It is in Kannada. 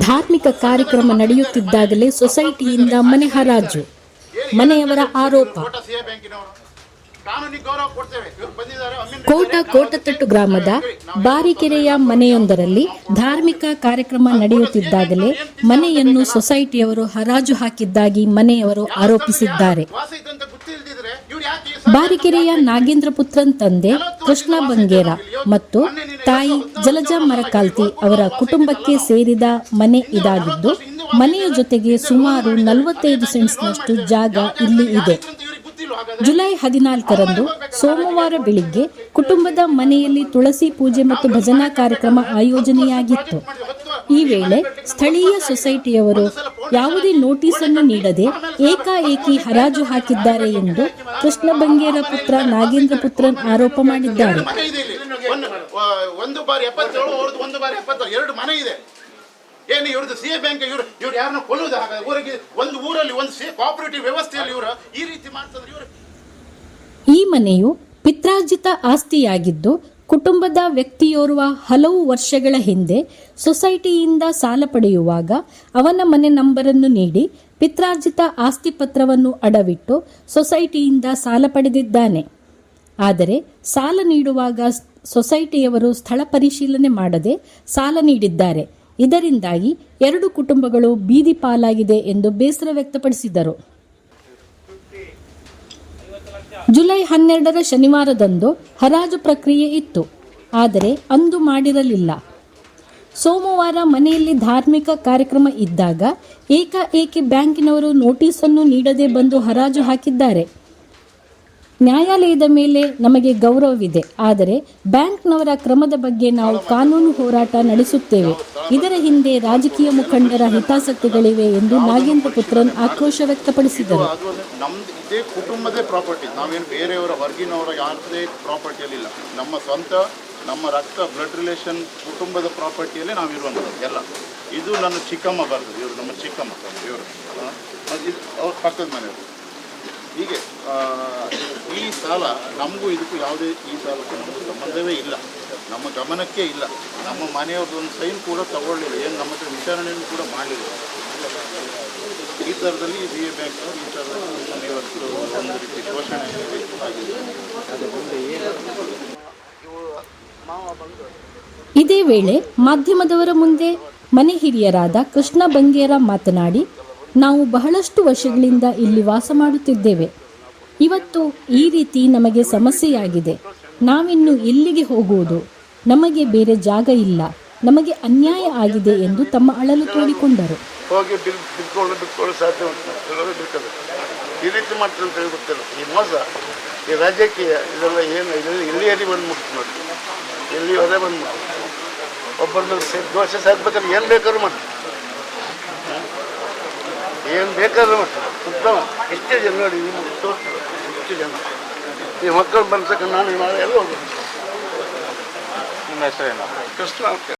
ಧಾರ್ಮಿಕ ಕಾರ್ಯಕ್ರಮ ನಡೆಯುತ್ತಿದ್ದಾಗಲೇ ಸೊಸೈಟಿಯಿಂದ ಮನೆ ಹರಾಜು. ಮನೆಯವರ ಆರೋಪ. ಕೋಟ ಕೋಟತಟ್ಟು ಗ್ರಾಮದ ಬಾರಿಕೆರೆಯ ಮನೆಯೊಂದರಲ್ಲಿ ಧಾರ್ಮಿಕ ಕಾರ್ಯಕ್ರಮ ನಡೆಯುತ್ತಿದ್ದಾಗಲೇ ಮನೆಯನ್ನು ಸೊಸೈಟಿಯವರು ಹರಾಜು ಹಾಕಿದ್ದಾಗಿ ಮನೆಯವರು ಆರೋಪಿಸಿದ್ದಾರೆ ವಾಸ ಇದ್ದಂತ ಗೊತ್ತಿಲ್ದಿದ್ರೆ ಇವ್ರು ಯಾಕೆ ಈ ಸ- ಬಾರಿಕೆರೆಯ ನಾಗೇಂದ್ರ ಪುತ್ರನ್ ತಂದೆ ಕೃಷ್ಣ ಬಂಗೇರ ಮತ್ತು ತಾಯಿ ಜಲಜಾ ಮರಕಾಲ್ತಿ ಅವರ ಕುಟುಂಬಕ್ಕೆ ಸೇರಿದ ಮನೆ ಇದಾಗಿದ್ದು, ಮನೆಯ ಜೊತೆಗೆ ಸುಮಾರು ನಲವತ್ತೈದು ಸೆಂಟ್ಸ್ನಷ್ಟು ಜಾಗ ಇಲ್ಲಿ ಇದೆ. ಜುಲೈ ಹದಿನಾಲ್ಕರಂದು ಸೋಮವಾರ ಬೆಳಿಗ್ಗೆ ಕುಟುಂಬದ ಮನೆಯಲ್ಲಿ ತುಳಸಿ ಪೂಜೆ ಮತ್ತು ಭಜನಾ ಕಾರ್ಯಕ್ರಮ ಆಯೋಜನೆಯಾಗಿತ್ತು. ಈ ವೇಳೆ ಸ್ಥಳೀಯ ಸೊಸೈಟಿಯವರು ಯಾವುದೇ ನೋಟಿಸ್ ಅನ್ನು ನೀಡದೆ ಏಕಾಏಕಿ ಹರಾಜು ಹಾಕಿದ್ದಾರೆ ಎಂದು ಕೃಷ್ಣ ಬಂಗೇರ ಪುತ್ರ ನಾಗೇಂದ್ರ ಪುತ್ರನ್ ಆರೋಪ ಮಾಡಿದ್ದಾರೆ. ಒಂದು ಬಾರಿ ಎಪ್ಪತ್ತೇಳು ಅವ್ರದ್ದು ಒಂದು ಬಾರಿ ಎಪ್ಪತ್ತೇಳು. ಎರಡು ಮನೆ ಇದೆ. ಏನು ಇವ್ರದ್ದು ಸಿ ಎ ಬ್ಯಾಂಕ್ ಇವ್ರು ಇವ್ರು ಯಾರನ್ನ ಕೊಲ್ಲುವುದು ಹಾಗಾದ್ರೆ? ಊರಿಗೆ ಒಂದು ಊರಲ್ಲಿ ಒಂದು ಸಿ ಕೋಆಪರೇಟಿವ್ ವ್ಯವಸ್ಥೆಯಲ್ಲಿ ಇವರು ಈ ರೀತಿ ಮಾಡ್ತಂದ್ರೆ ಇವರು ಈ ಮನೆಯು ಪಿತ್ರಾರ್ಜಿತ ಆಸ್ತಿಯಾಗಿದ್ದು ಕುಟುಂಬದ ವ್ಯಕ್ತಿಯೋರ್ವ ಹಲವು ವರ್ಷಗಳ ಹಿಂದೆ ಸೊಸೈಟಿಯಿಂದ ಸಾಲ ಪಡೆಯುವಾಗ ಅವನ ಮನೆ ನಂಬರನ್ನು ನೀಡಿ ಪಿತ್ರಾರ್ಜಿತ ಆಸ್ತಿ ಪತ್ರವನ್ನು ಅಡವಿಟ್ಟು ಸೊಸೈಟಿಯಿಂದ ಸಾಲ ಪಡೆದಿದ್ದಾನೆ. ಆದರೆ ಸಾಲ ನೀಡುವಾಗ ಸೊಸೈಟಿಯವರು ಸ್ಥಳ ಪರಿಶೀಲನೆ ಮಾಡದೆ ಸಾಲ ನೀಡಿದ್ದಾರೆ. ಇದರಿಂದಾಗಿ ಎರಡು ಕುಟುಂಬಗಳು ಬೀದಿ ಪಾಲಾಗಿದೆ ಎಂದು ಬೇಸರ ವ್ಯಕ್ತಪಡಿಸಿದರು. ಜುಲೈ ಹನ್ನೆರಡರ ಶನಿವಾರದಂದು ಹರಾಜು ಪ್ರಕ್ರಿಯೆ ಇತ್ತು. ಆದರೆ ಅಂದು ಮಾಡಿರಲಿಲ್ಲ. ಸೋಮವಾರ ಮನೆಯಲ್ಲಿ ಧಾರ್ಮಿಕ ಕಾರ್ಯಕ್ರಮ ಇದ್ದಾಗ ಏಕಾಏಕಿ ಬ್ಯಾಂಕಿನವರು ನೋಟಿಸನ್ನು ನೀಡದೆ ಬಂದು ಹರಾಜು ಹಾಕಿದ್ದಾರೆ. ನ್ಯಾಯಾಲಯದ ಮೇಲೆ ನಮಗೆ ಗೌರವವಿದೆ. ಆದರೆ ಬ್ಯಾಂಕ್ನವರ ಕ್ರಮದ ಬಗ್ಗೆ ನಾವು ಕಾನೂನು ಹೋರಾಟ ನಡೆಸುತ್ತೇವೆ. ಇದರ ಹಿಂದೆ ರಾಜಕೀಯ ಮುಖಂಡರ ಹಿತಾಸಕ್ತಿಗಳಿವೆ ಎಂದು ನಾಗೇಂದ್ರ ಪುತ್ರನ್ ಆಕ್ರೋಶ ವ್ಯಕ್ತಪಡಿಸಿದರು. ಇದೇ ಕುಟುಂಬದೇ ಪ್ರಾಪರ್ಟಿ. ನಾವೇನು ಬೇರೆಯವರ ಹೊರಗಿನವರ ಯಾವುದೇ ಪ್ರಾಪರ್ಟಿಯಲ್ಲಿ ಇಲ್ಲ ನಮ್ಮ ಸ್ವಂತ, ನಮ್ಮ ರಕ್ತ ಬ್ಲಡ್ ರಿಲೇಷನ್ ಕುಟುಂಬದ ಪ್ರಾಪರ್ಟಿಯಲ್ಲೇ ನಾವು ಇರುವಂಥದ್ದು ಎಲ್ಲ. ಇದು ನನ್ನ ಚಿಕ್ಕಮ್ಮ ಬರ್ತದೆ ಇವರು ನಮ್ಮ ಚಿಕ್ಕಮ್ಮ. ಇವರು. ಅವ್ರ ಪಕ್ಕದ ಮನೆಯವರು. ಹೀಗೆ ಈ ಸಾಲ, ನಮಗೂ ಇದಕ್ಕೂ ಯಾವುದೇ ಈ ಸಾಲಕ್ಕೂ ನಮಗೆ ಸಂಬಂಧವೇ ಇಲ್ಲ. ನಮ್ಮ ಗಮನಕ್ಕೆ ಇಲ್ಲ. ನಮ್ಮ ಮನೆಯವ್ರದ್ದು ಒಂದು ಸೈನ್ ಕೂಡ ತಗೊಳ್ಳಿಲ್ಲ. ಏನು ನಮ್ಮ ಹತ್ರ ವಿಚಾರಣೆಯನ್ನು ಕೂಡ ಮಾಡಲಿಲ್ಲ ಈ ಥರದಲ್ಲಿ ಬಿ ಎ ಬ್ಯಾಂಕ್ ಈ ಥರದಲ್ಲಿ ಒಂದು ರೀತಿ ಶೋಷಣೆ ಇದೇ ವೇಳೆ ಮಾಧ್ಯಮದವರ ಮುಂದೆ ಮನೆ ಹಿರಿಯರಾದ ಕೃಷ್ಣ ಬಂಗೇರ ಮಾತನಾಡಿ, ನಾವು ಬಹಳಷ್ಟು ವರ್ಷಗಳಿಂದ ಇಲ್ಲಿ ವಾಸ ಮಾಡುತ್ತಿದ್ದೇವೆ. ಇವತ್ತು ಈ ರೀತಿ ನಮಗೆ ಸಮಸ್ಯೆಯಾಗಿದೆ. ನಾವಿನ್ನು ಎಲ್ಲಿಗೆ ಹೋಗುವುದು? ನಮಗೆ ಬೇರೆ ಜಾಗ ಇಲ್ಲ. ನಮಗೆ ಅನ್ಯಾಯ ಆಗಿದೆ ಎಂದು ತಮ್ಮ ಅಳಲು ತೋಡಿಕೊಂಡರು. ಹೋಗಿ ಬಿಲ್ ಬಿದ್ಕೊಂಡು ಬಿಟ್ಕೊಳ್ಳೋ ಸಾಧ್ಯ ಈ ರೀತಿ ಮಾಡ್ತಾರೆ ಅಂತ ಹೇಳಿ ಗೊತ್ತಿಲ್ಲ ಮೋಸ, ಈ ರಾಜಕೀಯ, ಇದೆಲ್ಲ ಏನು, ಇದೆಲ್ಲ ಎಲ್ಲಿಯಲ್ಲಿ ಬಂದು ಮುಟ್ತು ನೋಡಿ. ಎಲ್ಲಿ ಹೊರೆ ಬಂದು ಮುಟ್ತು ಒಬ್ಬರ ಮೇಲೆ ದೋಷ ಸಾಕ್ಬೇಕಾದ್ರೆ ಏನು ಬೇಕಾದ್ರೂ ಮಾಡ್ತಾರೆ. ಏನು ಬೇಕಾದ್ರೂ ಮಾಡಿ ಉತ್ತಮ ಎಷ್ಟೇ ಜನ ನೋಡಿ ನಿಮ್ಮ ತೋರಿಸ್ತಾರೆ ಇಷ್ಟು ಜನ. ಈ ಮಕ್ಕಳು ಬಂದ್ಸಕ್ಕ ನಾನು ನಾಳೆ ಎಲ್ಲ ಹೋಗ್ಬೇಕು? ನಿಮ್ಮ ಹೆಸರೇನು? ಕೃಷ್ಣ ಅಂತ.